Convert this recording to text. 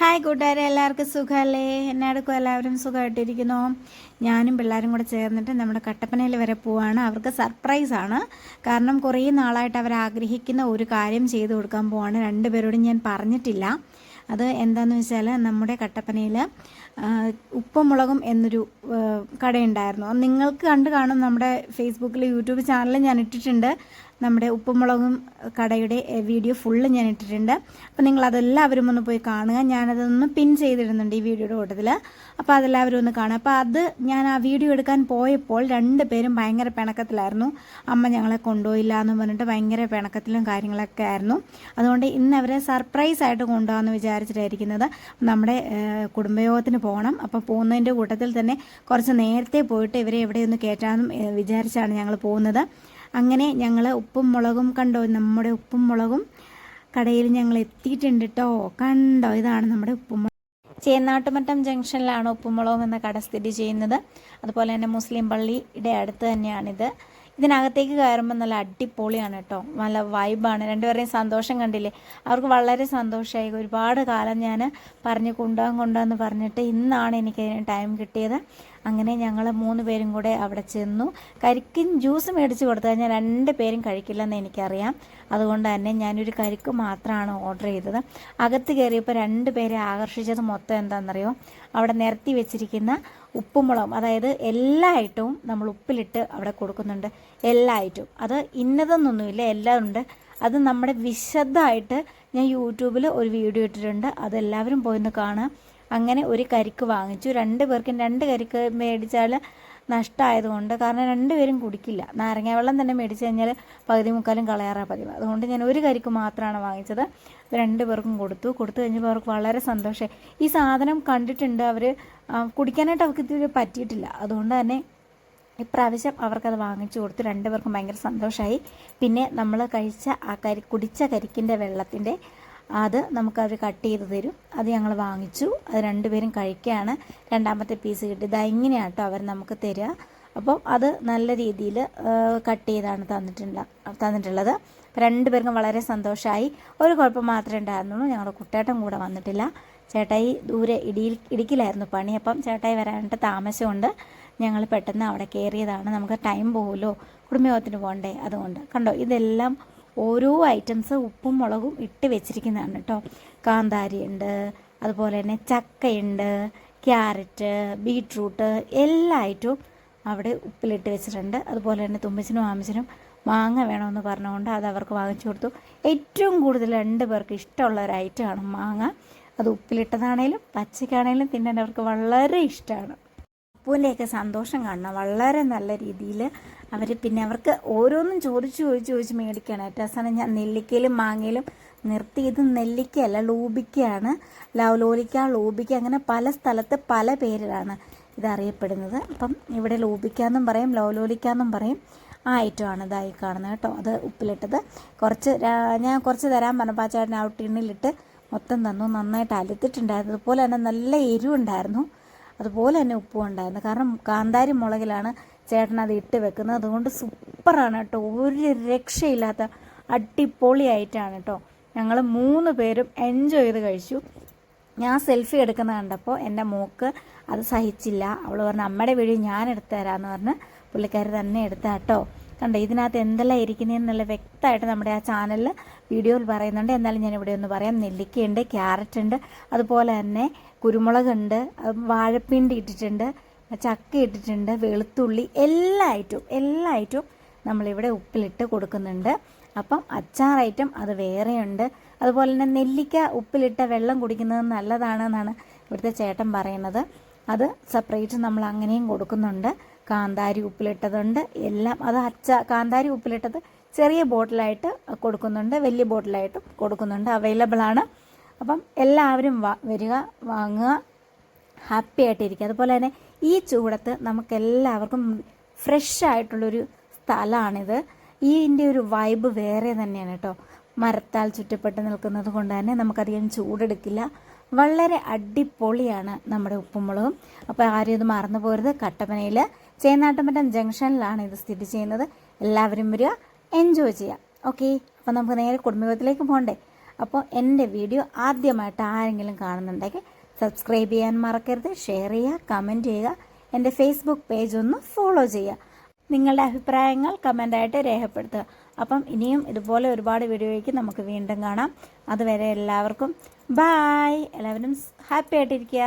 Hi കൂട്ടുകാരെ എല്ലാവർക്കും സുഖമല്ലേ എന്നാടക്കും? എല്ലാവരും സുഖമായിട്ടിരിക്കുന്നു. ഞാനും പിള്ളേരും കൂടെ ചേർന്നിട്ട് നമ്മുടെ കട്ടപ്പനയിൽ വരെ പോവാണ്. അവർക്ക് സർപ്രൈസാണ് കാരണം കുറേ നാളായിട്ട് അവർ ആഗ്രഹിക്കുന്ന ഒരു കാര്യം ചെയ്തു കൊടുക്കാൻ പോവാണ്. രണ്ടുപേരോടും ഞാൻ പറഞ്ഞിട്ടില്ല. അത് എന്താണെന്ന് വെച്ചാൽ നമ്മുടെ കട്ടപ്പനയിൽ ഉപ്പുമുളകും എന്നൊരു കടയുണ്ടായിരുന്നു. നിങ്ങൾക്ക് കണ്ടു കാണും നമ്മുടെ ഫേസ്ബുക്കിൽ യൂട്യൂബ് ചാനലിൽ ഞാൻ ഇട്ടിട്ടുണ്ട്. നമ്മുടെ ഉപ്പുമുളകും കടയുടെ വീഡിയോ ഫുള്ള് ഞാൻ ഇട്ടിട്ടുണ്ട്. അപ്പോൾ നിങ്ങൾ അതെല്ലാവരും ഒന്ന് പോയി കാണുക. ഞാനതൊന്ന് പിൻ ചെയ്തിടുന്നുണ്ട് ഈ വീഡിയോയുടെ കൂട്ടത്തിൽ അപ്പോൾ അതെല്ലാവരും ഒന്ന് കാണുക. അപ്പോൾ അത് ഞാൻ ആ വീഡിയോ എടുക്കാൻ പോയപ്പോൾ രണ്ട് പേരും ഭയങ്കര പിണക്കത്തിലായിരുന്നു. അമ്മ ഞങ്ങളെ കൊണ്ടുപോയില്ല എന്ന് പറഞ്ഞിട്ട് ഭയങ്കര പിണക്കത്തിലും കാര്യങ്ങളൊക്കെ ആയിരുന്നു. അതുകൊണ്ട് ഇന്ന് അവരെ സർപ്രൈസ് ആയിട്ട് കൊണ്ടുപോകാമെന്ന് വിചാരിച്ചിട്ടായിരിക്കുന്നത്. നമ്മുടെ കുടുംബയോഗത്തിന് പോകണം. അപ്പോൾ പോകുന്നതിന്റെ കൂട്ടത്തിൽ തന്നെ കുറച്ച് നേരത്തെ പോയിട്ട് ഇവരെ എവിടെയൊന്ന് കയറ്റാമെന്നും വിചാരിച്ചാണ് ഞങ്ങൾ പോകുന്നത്. അങ്ങനെ ഞങ്ങൾ ഉപ്പും മുളകും കണ്ടോ? നമ്മുടെ ഉപ്പും മുളകും കടയിൽ ഞങ്ങൾ എത്തിയിട്ടുണ്ട് കേട്ടോ കണ്ടോ? ഇതാണ് നമ്മുടെ ഉപ്പും ചേന്നാട്ടുമറ്റം ജംഗ്ഷനിലാണ് ഉപ്പുമുളകും എന്ന കട സ്ഥിതി ചെയ്യുന്നത്. അതുപോലെ തന്നെ മുസ്ലിം പള്ളിയുടെ അടുത്ത് തന്നെയാണിത്. ഇതിനകത്തേക്ക് കയറുമ്പോൾ നല്ല അടിപൊളിയാണ് കേട്ടോ നല്ല വൈബാണ്. രണ്ടുപേരെയും സന്തോഷം കണ്ടില്ലേ? അവർക്ക് വളരെ സന്തോഷമായി ഒരുപാട് കാലം ഞാൻ പറഞ്ഞ് കൊണ്ടുപോകാൻ കൊണ്ടുവന്ന് പറഞ്ഞിട്ട് ഇന്നാണ് എനിക്കതിന് ടൈം കിട്ടിയത്. അങ്ങനെ ഞങ്ങൾ മൂന്ന് പേരും കൂടെ അവിടെ ചെന്നു. കരിക്കിൻ ജ്യൂസ് മേടിച്ച് കൊടുത്തു കഴിഞ്ഞാൽ രണ്ട് പേരും കഴിക്കില്ലെന്ന് എനിക്കറിയാം. അതുകൊണ്ട് തന്നെ ഞാനൊരു കരിക്ക് മാത്രമാണ് ഓർഡർ ചെയ്തത്. അകത്ത് കയറിയപ്പോൾ രണ്ട് പേരെ ആകർഷിച്ചത് മൊത്തം എന്താണെന്നറിയോ അവിടെ നിരത്തി വെച്ചിരിക്കുന്ന ഉപ്പുമുളകും അതായത് എല്ലാ ഐറ്റവും നമ്മൾ ഉപ്പിലിട്ട് അവിടെ കൊടുക്കുന്നുണ്ട്. എല്ലാ ഐറ്റവും അത് ഇന്നതെന്നൊന്നുമില്ല എല്ലാം ഉണ്ട്. അത് നമ്മുടെ വിശദമായിട്ട് ഞാൻ യൂട്യൂബിൽ ഒരു വീഡിയോ ഇട്ടിട്ടുണ്ട്. അതെല്ലാവരും പോയിന്ന് കാണുക. അങ്ങനെ ഒരു കരിക്ക് വാങ്ങിച്ചു. രണ്ട് പേർക്കും രണ്ട് കരിക്ക് മേടിച്ചാൽ നഷ്ടമായതുകൊണ്ട് കാരണം രണ്ടുപേരും കുടിക്കില്ല. നാരങ്ങ വെള്ളം തന്നെ മേടിച്ച് കഴിഞ്ഞാൽ പകുതി മുക്കാലും കളയാറാ പതിവ്. അതുകൊണ്ട് ഞാൻ ഒരു കരിക്ക് മാത്രമാണ് വാങ്ങിച്ചത്. രണ്ട് പേർക്കും കൊടുത്തു. കൊടുത്തു കഴിഞ്ഞപ്പോൾ അവർക്ക് വളരെ സന്തോഷമായി ഈ സാധനം കണ്ടിട്ടുണ്ട് അവർ കുടിക്കാനായിട്ട് അവർക്ക് ഇതുവരെ പറ്റിയിട്ടില്ല. അതുകൊണ്ട് തന്നെ ഇപ്രാവശ്യം അവർക്കത് വാങ്ങിച്ചു കൊടുത്തു രണ്ടുപേർക്കും ഭയങ്കര സന്തോഷമായി പിന്നെ നമ്മൾ കഴിച്ച ആ കരി കുടിച്ച കരിക്കിന്റെ വെള്ളത്തിന്റെ അത് നമുക്കവർ കട്ട് ചെയ്ത് തരും. അത് ഞങ്ങൾ വാങ്ങിച്ചു. അത് രണ്ടുപേരും കഴിക്കുകയാണ് രണ്ടാമത്തെ പീസ് കിട്ടി. ഇതാ ഇങ്ങനെയാട്ടോ അവർ നമുക്ക് തരിക അപ്പം അത് നല്ല രീതിയിൽ കട്ട് ചെയ്താണ് തന്നിട്ടുണ്ട തന്നിട്ടുള്ളത്. രണ്ടുപേർക്കും വളരെ സന്തോഷമായി ഒരു കുഴപ്പം മാത്രമേ ഉണ്ടായിരുന്നുള്ളൂ. ഞങ്ങളുടെ കുട്ടേട്ടൻ കൂടെ വന്നിട്ടില്ല. ചേട്ടായി ദൂരെ ഇടിയിൽ ഇടുക്കിലായിരുന്നു പണി. അപ്പം ചേട്ടായി വരാനായിട്ട് താമസമുണ്ട്. ഞങ്ങൾ പെട്ടെന്ന് അവിടെ കയറിയതാണ് നമുക്ക് ടൈം പോകുമല്ലോ കുടുംബയോഗത്തിന് പോകണ്ടേ അതുകൊണ്ട്. കണ്ടോ? ഇതെല്ലാം ഓരോ ഐറ്റംസ് ഉപ്പും മുളകും ഇട്ട് വെച്ചിരിക്കുന്നതാണ് കേട്ടോ. കാന്താരി ഉണ്ട് അതുപോലെ തന്നെ ചക്കയുണ്ട് ക്യാരറ്റ് ബീട്രൂട്ട് എല്ലാ ഐറ്റവും അവിടെ ഉപ്പിലിട്ട് വെച്ചിട്ടുണ്ട്. അതുപോലെ തന്നെ തുമ്പച്ചനും ആമച്ചനും മാങ്ങ വേണമെന്ന് പറഞ്ഞുകൊണ്ട് അത് അവർക്ക് വാങ്ങിച്ചു കൊടുത്തു. ഏറ്റവും കൂടുതൽ രണ്ട് പേർക്ക് ഇഷ്ടമുള്ള ഒരു ഐറ്റമാണ് മാങ്ങ. അത് ഉപ്പിലിട്ടതാണേലും പച്ചക്കാണേലും തിന്നാൻ അവർക്ക് വളരെ ഇഷ്ടമാണ്. അപ്പൂന്റെയൊക്കെ സന്തോഷം കാണണം. വളരെ നല്ല രീതിയിൽ അവർ പിന്നെ അവർക്ക് ഓരോന്നും ചോദിച്ച് ചോദിച്ച് ചോദിച്ച് മേടിക്കുകയാണ്. ഏറ്റവും അവസാനം ഞാൻ നെല്ലിക്കയിലും മാങ്ങയിലും നിർത്തി. ഇത് നെല്ലിക്കയല്ല ലൂബിക്കയാണ്. ലവലോലിക്ക ലൂബിക്ക അങ്ങനെ പല സ്ഥലത്ത് പല പേരിലാണ് ഇതറിയപ്പെടുന്നത് അപ്പം ഇവിടെ ലൂബിക്ക എന്നും പറയും ലവലോലിക്ക എന്നും പറയും. ആ ഐറ്റമാണ് ഇതായി കാണുന്നത് കേട്ടോ. അത് ഉപ്പിലിട്ടത്. കുറച്ച് ഞാൻ കുറച്ച് തരാൻ പറഞ്ഞപ്പോൾ ആ ടിന്നിലിട്ട് മൊത്തം തന്നു. നന്നായിട്ട് അലുത്തിട്ടുണ്ടായിരുന്നു അതുപോലെ തന്നെ നല്ല എരിവുണ്ടായിരുന്നു. അതുപോലെ തന്നെ ഉപ്പും ഉണ്ടായിരുന്നു. കാരണം കാന്താരി മുളകിലാണ് ചേട്ടൻ അത് ഇട്ട് വെക്കുന്നത്. അതുകൊണ്ട് സൂപ്പറാണ് കേട്ടോ. ഒരു രക്ഷയില്ലാത്ത അടിപൊളിയായിട്ടാണ് കേട്ടോ. ഞങ്ങൾ മൂന്ന് പേരും എൻജോയ് ചെയ്ത് കഴിച്ചു. ഞാൻ സെൽഫി എടുക്കുന്ന കണ്ടപ്പോൾ എന്റെ മോക്ക് അത് സഹിച്ചില്ല. അവൾ പറഞ്ഞു അമ്മയുടെ വീഡിയോ ഞാൻ എടുത്തു തരാമെന്ന് പറഞ്ഞ് പുള്ളിക്കാരി തന്നെ എടുത്താ കേട്ടോ. കണ്ടോ ഇതിനകത്ത് എന്തെല്ലാം ഇരിക്കുന്നതെന്നുള്ള വ്യക്തമായിട്ട് നമ്മുടെ ആ ചാനലിൽ വീഡിയോയിൽ പറയുന്നുണ്ട്. എന്നാലും ഞാൻ ഇവിടെ ഒന്ന് പറയാം. നെല്ലിക്കയുണ്ട് ക്യാരറ്റ് ഉണ്ട് അതുപോലെ തന്നെ കുരുമുളകുണ്ട് വാഴപ്പിണ്ടി ഇട്ടിട്ടുണ്ട്. ചക്ക ഇട്ടിട്ടുണ്ട് വെളുത്തുള്ളി എല്ലാ ഐറ്റവും എല്ലാ ഐറ്റവും നമ്മളിവിടെ ഉപ്പിലിട്ട് കൊടുക്കുന്നുണ്ട്. അപ്പം അച്ചാർ ഐറ്റം അത് വേറെയുണ്ട്. അതുപോലെ തന്നെ നെല്ലിക്ക ഉപ്പിലിട്ട വെള്ളം കുടിക്കുന്നത് നല്ലതാണെന്നാണ് ഇവിടുത്തെ ചേട്ടൻ പറയുന്നത്. അത് സെപ്പറേറ്റ് നമ്മൾ അങ്ങനെയും കൊടുക്കുന്നുണ്ട്. കാന്താരി ഉപ്പിലിട്ടതുണ്ട്. എല്ലാം അത് അച്ച കാന്താരി ഉപ്പിലിട്ടത് ചെറിയ ബോട്ടിലായിട്ട് കൊടുക്കുന്നുണ്ട്. വലിയ ബോട്ടിലായിട്ടും കൊടുക്കുന്നുണ്ട്. അവൈലബിൾ ആണ് അപ്പം എല്ലാവരും വരിക വാങ്ങുക. ഹാപ്പി ആയിട്ടിരിക്കുക. അതുപോലെ തന്നെ ഈ ചൂടത്ത് നമുക്ക് എല്ലാവർക്കും ഫ്രഷ് ആയിട്ടുള്ളൊരു സ്ഥലമാണിത്. ഇതിന്റെ ഒരു വൈബ് വേറെ തന്നെയാണ് കേട്ടോ മരത്താൽ ചുറ്റപ്പെട്ട് നിൽക്കുന്നത് കൊണ്ട് തന്നെ നമുക്കധികം ചൂടെടുക്കില്ല. വളരെ അടിപൊളിയാണ് നമ്മുടെ ഉപ്പുമുളകും. അപ്പോൾ ആരും ഇത് മറന്നു പോരുത്. കട്ടപ്പനയിൽ ചേന്നാട്ടുമറ്റം ജംഗ്ഷനിലാണ് ഇത് സ്ഥിതി ചെയ്യുന്നത്. എല്ലാവരും വരിക എൻജോയ് ചെയ്യാം ഓക്കെ അപ്പോൾ നമുക്ക് നേരെ കുടുംബത്തിലേക്ക് പോകണ്ടേ അപ്പോൾ എന്റെ വീഡിയോ ആദ്യമായിട്ട് ആരെങ്കിലും കാണുന്നുണ്ടെങ്കിൽ സബ്സ്ക്രൈബ് ചെയ്യാൻ മറക്കരുത് ഷെയർ ചെയ്യുക കമന്റ് ചെയ്യുക എന്റെ ഫേസ്ബുക്ക് പേജ് ഒന്ന് ഫോളോ ചെയ്യുക. നിങ്ങളുടെ അഭിപ്രായങ്ങൾ കമന്റായിട്ട് രേഖപ്പെടുത്തുക. അപ്പം ഇനിയും ഇതുപോലെ ഒരുപാട് വീഡിയോയ്ക്ക് നമുക്ക് വീണ്ടും കാണാം. അതുവരെ എല്ലാവർക്കും ബായ് എല്ലാവരും ഹാപ്പി ആയിട്ടിരിക്കുക.